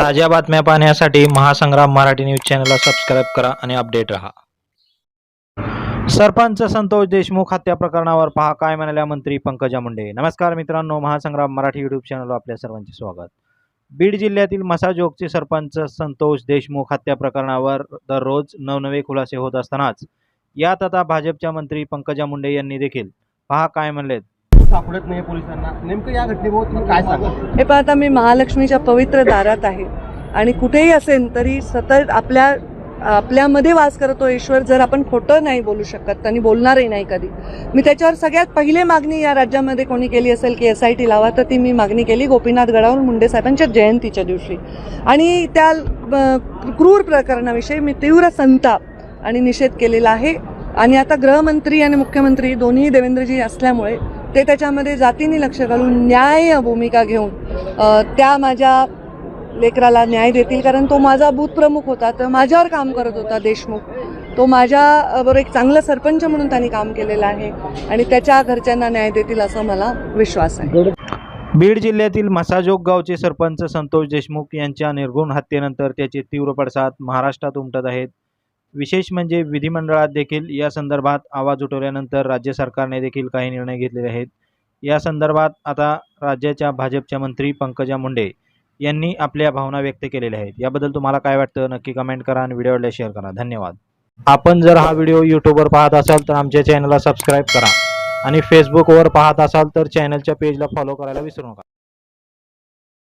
ताज्या बातम्या पाहण्यासाठी महासंग्राम मराठी न्यूज चॅनलला सबस्क्राईब करा आणि अपडेट राहा. सरपंच संतोष देशमुख हत्या प्रकरणावर पहा. काय म्हणाल्या मंत्री पंकजा मुंडे? नमस्कार मित्रांनो महासंग्राम मराठी युट्यूब चॅनलवर आपल्या सर्वांचे स्वागत. बीड जिल्ह्यातील मसाजोगचे सरपंच संतोष देशमुख हत्या प्रकरणावर दररोज नवनवे खुलासे होत असतानाच यात आता भाजपच्या मंत्री पंकजा मुंडे यांनी देखील पहा. काय म्हणलेत? सापडत नाही पोलिसांना. नेमकं या घटनेबाबत तुम्ही काय सांगा हे पण आता मी महालक्ष्मीच्या पवित्र दारात आहे. आणि कुठेही असेल तरी सतत आपल्या आपल्यामध्ये वास करतो ईश्वर जर आपण खोटं नाही बोलू शकत आणि बोलणारही नाही कधी. मी त्याच्यावर सगळ्यात पहिले मागणी या राज्यामध्ये कोणी केली असेल की एस आय टी लावा तर ती मी मागणी केली गोपीनाथ गडावर मुंडे साहेबांच्या जयंतीच्या दिवशी. आणि त्या क्रूर प्रकरणाविषयी मी तीव्र संताप आणि निषेध केलेला आहे. आणि आता गृहमंत्री आणि मुख्यमंत्री दोन्ही देवेंद्रजी असल्यामुळे ते त्याच्यामध्ये जातीने लक्ष घालून न्याय भूमिका घेऊन त्या माझ्या लेकराला न्याय देतील. कारण तो माझा बूथप्रमुख होता तर माझ्यावर काम करत होता देशमुख. तो माझ्याबरोबर एक चांगला सरपंच म्हणून त्यांनी काम केलेलं आहे आणि त्याच्या घरच्यांना न्याय देतील असा मला विश्वास आहे. बीड जिल्ह्यातील मसाजोग गावचे सरपंच संतोष देशमुख यांच्या निर्गुण हत्येनंतर त्याचे तीव्र पडसाद महाराष्ट्रात उमटत आहेत. विशेष म्हणजे विधिमंडळात देखील या संदर्भात आवाज उठवल्यानंतर राज्य सरकारने देखील काही निर्णय घेतलेले आहेत. या संदर्भात आता राज्याच्या भाजपच्या मंत्री पंकजा मुंडे यांनी आपल्या भावना व्यक्त केलेल्या आहेत. याबद्दल तुम्हाला काय वाटतं? नक्की कमेंट करा आणि व्हिडिओला शेअर करा. धन्यवाद. आपण जर हा व्हिडिओ यूट्यूबवर पाहत असाल तर आमच्या चॅनलला सबस्क्राईब करा आणि फेसबुकवर पाहत असाल तर चॅनलच्या पेजला फॉलो करायला विसरू नका.